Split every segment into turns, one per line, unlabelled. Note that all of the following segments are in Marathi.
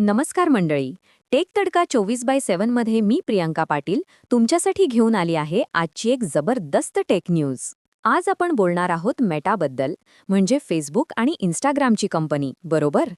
नमस्कार मंडळी. टेक तडका चोवीस बाय सेव्हनमध्ये मी प्रियांका पाटील तुमच्यासाठी घेऊन आली आहे आजची एक जबरदस्त टेक न्यूज. आज आपण बोलणार आहोत मेटाबद्दल म्हणजे फेसबुक आणि इन्स्टाग्रामची कंपनी बरोबर?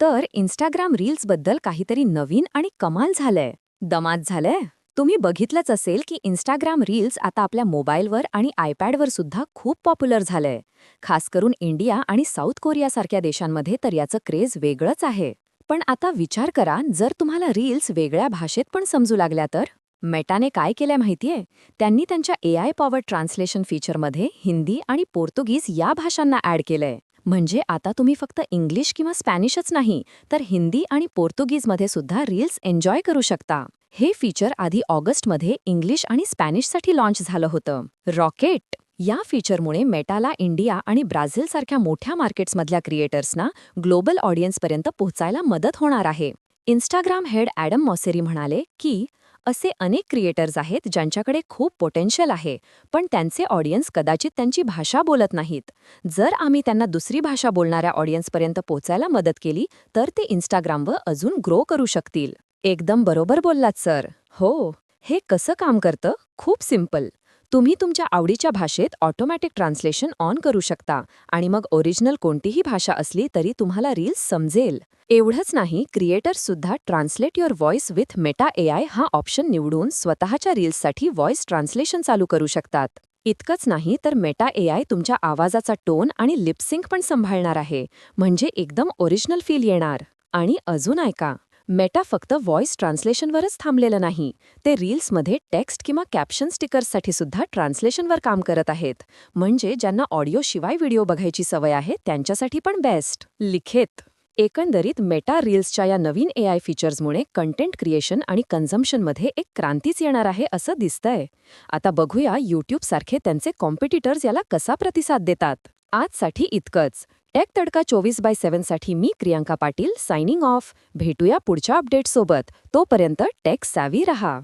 तर इन्स्टाग्राम रील्सबद्दल काहीतरी नवीन आणि कमाल झालंय. दमात झालंय? तुम्ही बघितलंच असेल की इन्स्टाग्राम रील्स आता आपल्या मोबाईलवर आणि आयपॅडवर सुद्धा खूप पॉप्युलर झालंय. खास करून इंडिया आणि साऊथ कोरियासारख्या देशांमध्ये तर याचं क्रेज वेगळंच आहे. पण आता विचार करा जर तुम्हाला रील्स वेगळ्या भाषेत पण समजू लागल्या तर? मेटाने काय केलंय माहितीये? त्यांनी त्यांच्या ए आय पॉवर ट्रान्सलेशन फीचरमध्ये हिंदी आणि पोर्तुगीज या भाषांना ॲड केलंय. म्हणजे आता तुम्ही फक्त इंग्लिश किंवा स्पॅनिशच नाही तर हिंदी आणि पोर्तुगीजमध्ये सुद्धा रील्स एन्जॉय करू शकता. हे फीचर आधी ऑगस्टमध्ये इंग्लिश आणि स्पॅनिशसाठी लॉन्च झालं होतं. रॉकेट! या फीचरमुळे मेटाला इंडिया आणि ब्राझीलसारख्या मोठ्या मार्केट्समधल्या क्रिएटर्सना ग्लोबल ऑडियन्सपर्यंत पोहोचायला मदत होणार आहे. इन्स्टाग्राम हेड ॲडम मॉसेरी म्हणाले की असे अनेक क्रिएटर्स आहेत ज्यांच्याकडे खूप पोटेन्शियल आहे पण त्यांचे ऑडियन्स कदाचित त्यांची भाषा बोलत नाहीत. जर आम्ही त्यांना दुसरी भाषा बोलणाऱ्या ऑडियन्सपर्यंत पोचायला मदत केली तर ते इन्स्टाग्रामवर अजून ग्रो करू शकतील. एकदम बरोबर बोललात सर हो हे कसं काम करतं? खूप सिंपल तुम्ही तुमच्या आवडीच्या भाषेत ऑटोमॅटिक ट्रान्सलेशन ऑन करू शकता आणि मग ओरिजिनल कोणतीही भाषा असली तरी तुम्हाला रील्स समजेल. एवढंच नाही क्रिएटर्ससुद्धा translate your voice with Meta AI हा ऑप्शन निवडून स्वतःच्या रील्ससाठी व्हॉइस ट्रान्सलेशन चालू करू शकतात. इतकंच नाही तर मेटा एआय तुमच्या आवाजाचा टोन आणि लिपसिंक पण सांभाळणार आहे. म्हणजे एकदम ओरिजिनल फील येणार. आणि अजून ऐका. मेटा फक्त व्हॉइस ट्रान्सलेशनवरच थांबलेलं नाही. ते रील्समध्ये टेक्स्ट किंवा कॅप्शन स्टिकर्ससाठी सुद्धा ट्रान्सलेशनवर काम करत आहेत. म्हणजे ज्यांना ऑडिओशिवाय व्हिडिओ बघायची सवय आहे त्यांच्यासाठी पण बेस्ट. लिखेत. एकंदरीत मेटा रील्सच्या या नवीन ए आय फीचर्समुळे कंटेंट क्रिएशन आणि कन्झम्पशनमध्ये एक क्रांतीच येणार आहे असं दिसतंय. आता बघूया यूट्यूबसारखे त्यांचे कॉम्पिटिटर्स याला कसा प्रतिसाद देतात. आजसाठी इतकंच. टेक तडका चोवीस बाय सेव्हनसाठी मी प्रियांका पाटील सायनिंग ऑफ. भेटूया पुढच्या अपडेटसोबत. तोपर्यंत टेक सॅवी रहा.